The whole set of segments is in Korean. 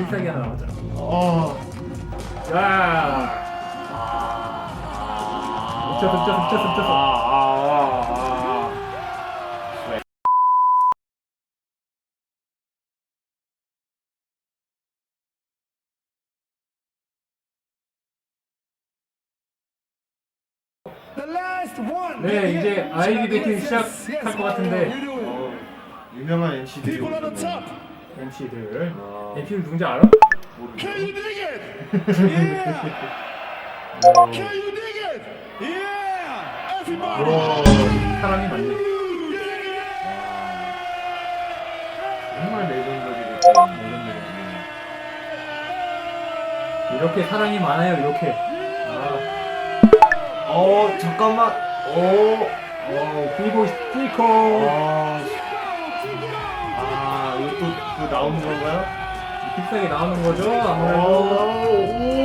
필살기 하나 나왔죠. 어. 야. 아, 아, 아, 아. 네 이제 아이비 배팅 시작할 것 같은데 어, 유명한 MC들이 the top. MC들 아. MC들 누군지 알아? Can you dig it? Yeah. Can you dig it? Yeah. Everybody. 와 사람이 많네. 정말 레전더리를 이렇게 사랑이 많아요 이렇게. 아, 어 잠깐만 오어 비보이 스티커. 아, 나오는 건가요? 픽사기 나오는 거죠 어. 아무래도.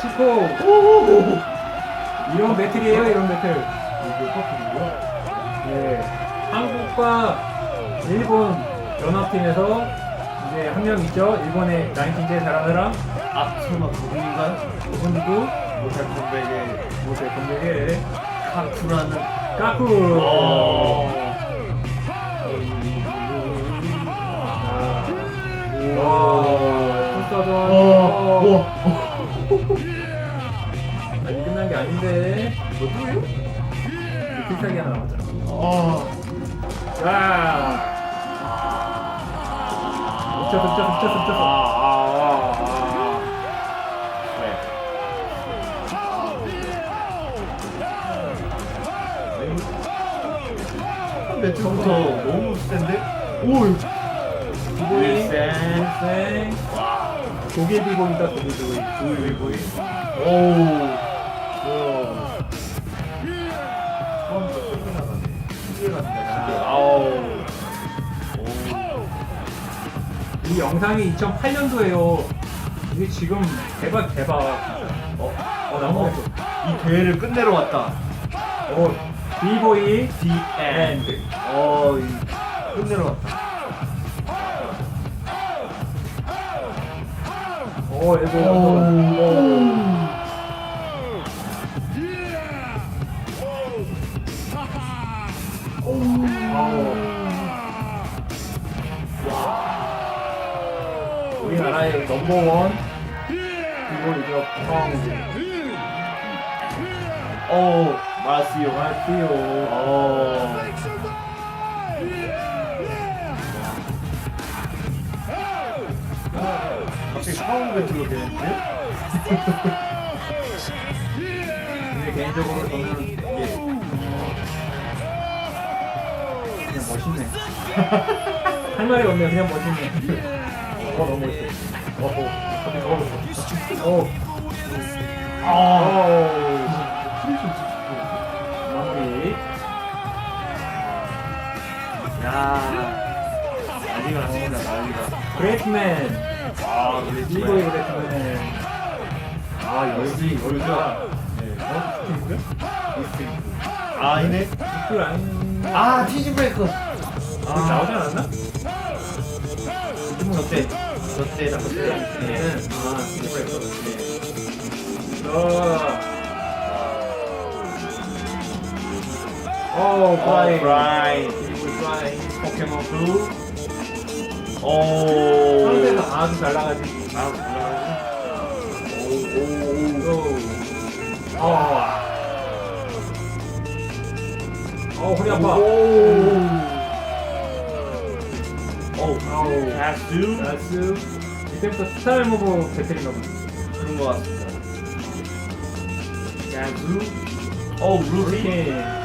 치코. 이런 배틀이에요 이런 배틀. 이게 커플이고요? 네, 한국과 일본 연합팀에서 이제 한 명 있죠. 일본의 라인킹 제일 잘하는 사람. 아 설마 그분인가요? 그분 누구? 모탈 컴백의 모세 공격의 어. 와, 풀서전. 와. 아직 끝난 게 아닌데. 뭐 또요? 필살기 하나 나왔잖아. 아. 자, 훔쳐, 훔쳐, 훔쳐, 훔쳐. 매트부터 너무 센데? 오! 일생. 생 독일 비보이다 독일 비보이. 독일 비보이. 오. 처음부터 끝이 나가네. 신기해 같습니다. 아우. 이 영상이 2008년도에요. 이게 지금 대박 대박. 어, 어 나무. 이 대회를 끝내러 왔다. 어, 비보이 The 엔드. 어, 이 끝내러 왔다. 어, 이거 오. 우리나라의 넘버원 비보이죠. 성 오, 마시오. 마티오. 어. 갑자기 처음 배틀로 되는데? 근데 개인적으로 저는 이게 그냥 멋있네. 할 말이 없네. 그냥 멋있네. 어 너무 멋있어. 어, 어, 갑자기 저거. 어, 아. 어. 야. 난리가 났습니다, 난리가. 그레이트맨. 아, 이거의 그레이트맨. 아 열기 열기가. 네. 어? 스팅크? 아, 이네? 스팅크 아닌. 아, 티즈 브레이커. 아, 나오지 않았나? 저때. 저때, 저때. 네. 아, 스팅크였어. 어. 오, 브라이. 브라이. 브라이. 포켓몬 블루. 오. 상대가 아주 잘 나가지. 아. 오, 오, 오. 오. 어. 어, 허리 아파. 오. 오, 아우. 가수. 나이스. 이때부터 스타일 모브 배틀인가 보네. 그런 것 같습니다. 가수. 오, 루비.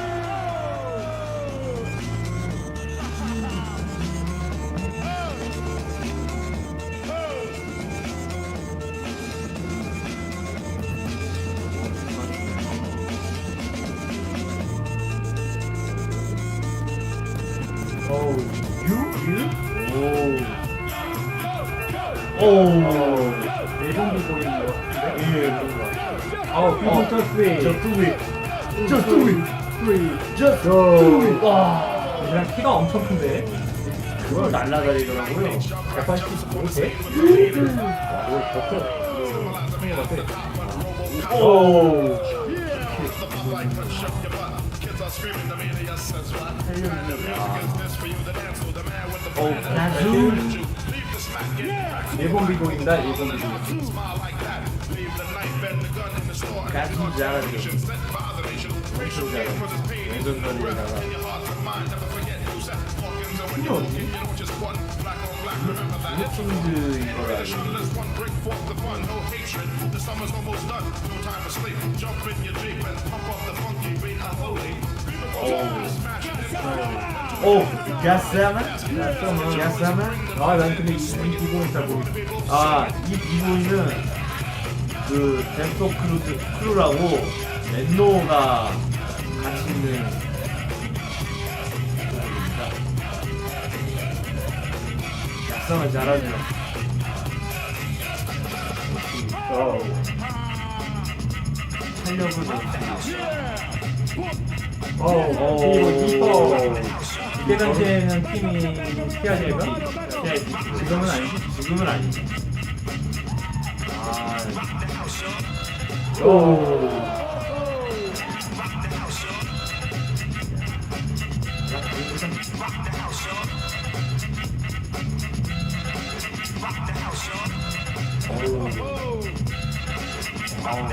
오. 오. 일본기 보이는 것 같은데? 예, 같아요. 아우, 어. 터스웨이. Just do it. Just do it. Just do it. 와. 얘랑 키가 엄청 큰데. 그걸 날라다니더라고요. 185 돼? 와, 이거 더 커. 큰일 같아. 오. 오, 나주. 일본 비공입니다, 일본 비공. 가지 잘하죠. 엄청 잘해. 왼손다리에다가. 이게 어디? 루킹드 이걸 알고. 오, 야스야마? 야 스야마? 아, 난 근데 이, 이 비공은 잘 모르겠어. 아, 이 비보이는 그 덴소 크루, 크루라고 렌노가 같이 있는. 약상을 잘하죠. 어. 탄력을 넣지. 어, 어, 오. 이거 이뻐. 이때 당시에는 팀이 피아제가? 피아제. 지금은 아니지. 지금은 아니지. 아, 오. 어, 이거 마우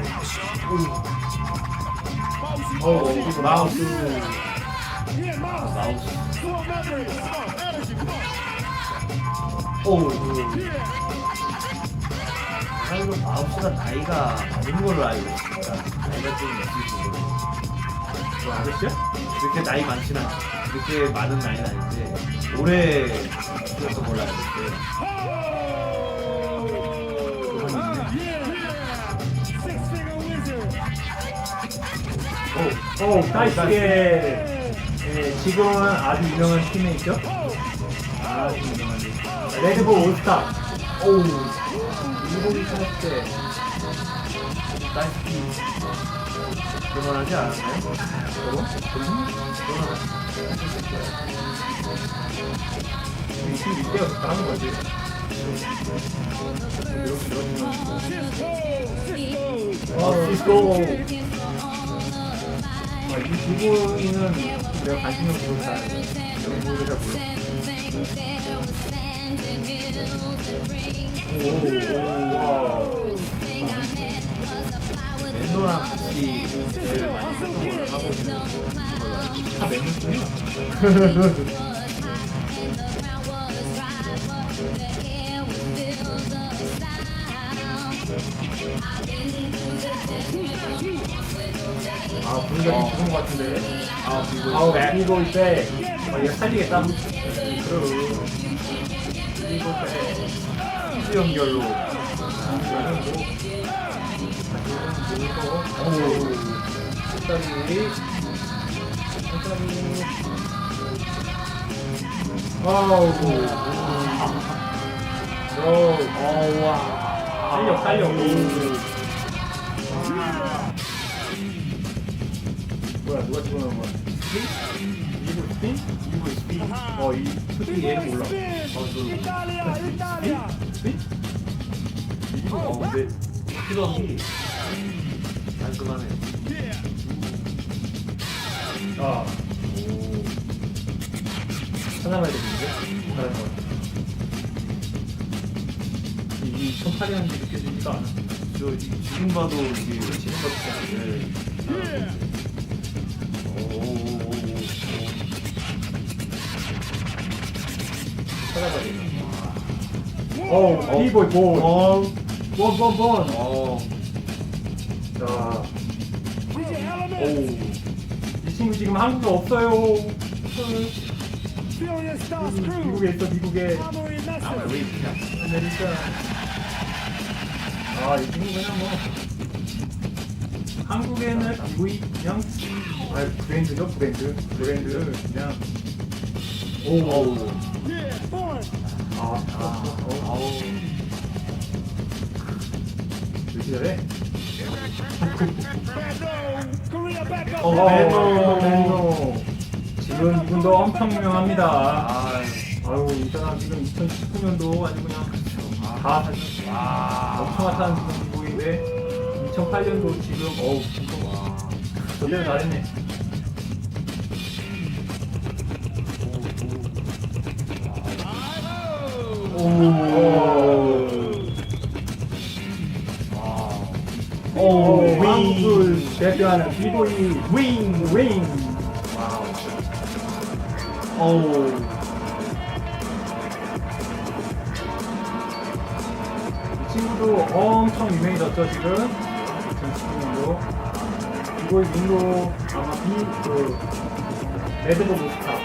Miles. 마우스. 오, Yeah. 사실은 마우스가 나이가 많은 걸로 알고 있습니다. 나이가 좀 있을 거고. 저 아저씨야? 그렇게 나이 많진 않죠. 그렇게 많은 나이는 아닌데 오래 쓰였던 걸로 알고 있어요. 오, 다이스게. 예, 지금은 아주 유명한 팀에 있죠? 아주 유명한 팀. 레드불 올스타. 오우. 일본이 쳤을 때. 딸기 그만하지 않았나요? 저거? 우리 팀 이때가 잘하는 거지. 아, 디스코. 아, 이 기분이는 내가 관심 없는 걸 잘, 이런 노래 잘 몰라. 오, 와. 랜도랑 같이 제일 많이 활동을 하고 있는 걸로 알고 있어요. 다 맹물 아, 분위기가 좀 좋은 것 같은데. 아 그리고 아우, 백. 이거 때, 아, 얘 살리겠다. 그럼. 이거 때. 피스 연결로 이거는 뭐. 오, 일단이. 일단이. 아우. 오, 어와 살려, 살려. 뭐야, 누가 집어넣은 거야? 이거 스핀? 이거 스피 어, 이 스핀 얘는 몰라. Italia, Italia. 스핀? 어 근데 피덕이 깔끔하네 아, 오 찾아봐야 되겠는데? 잘하는 거 같아. 이 2008년인지 느껴지지가 않아. 저 이- 지금 봐도 이게 지금 봐도 네. 되겠네. 어우, 비보이 본. 어, 본, 본, 본. 어, 자, 오, Element. 이 친구 지금 한국에 없어요. 미국에 있어, 미국에. 아, 아메리카. 아, 이 친구 그냥 뭐. 한국에는 V 그냥 아 브랜드죠 브랜드 브랜드 그냥 오어 아, 아, 어, up. 어, 어, 벤노. 벤노. 지금 이분도 엄청 유명합니다. 아, 아유, 이 사람 지금 2019년도 아주 그냥 다 사실 와. 엄청 핫한 지금 기보인데 2008년도 지금 어우 지금 와. 저대로 잘했네. 오. 한국을 윙. 대표하는 비보이 윙, 윙. 와우. 오. 이 친구도 엄청 유명해졌죠, 지금? 2019년도. 비보이 윙도 아마 비, 그, 레드보 모스타.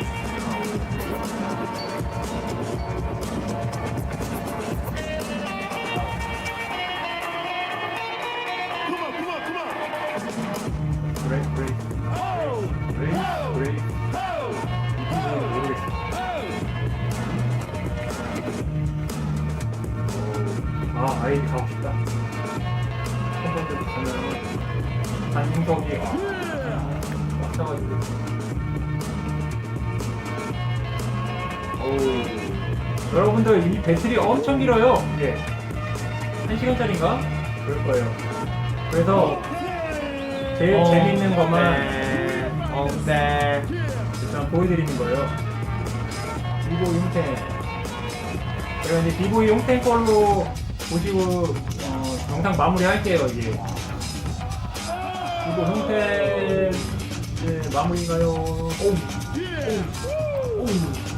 꽉 차가지고. 오. 여러분들 이 배틀이 엄청 길어요. 이게 한 시간짜리인가? 그럴 거예요. 그래서 제일 어, 재밌는 것만 네. 어, 네. 일단 보여드리는 거예요. 비보 용텐. 제가 이제 비보 용텐 걸로 보시고 어, 영상 마무리 할게요 이제. 비보 용텐 네, 마무리가요. 오, 오, 오.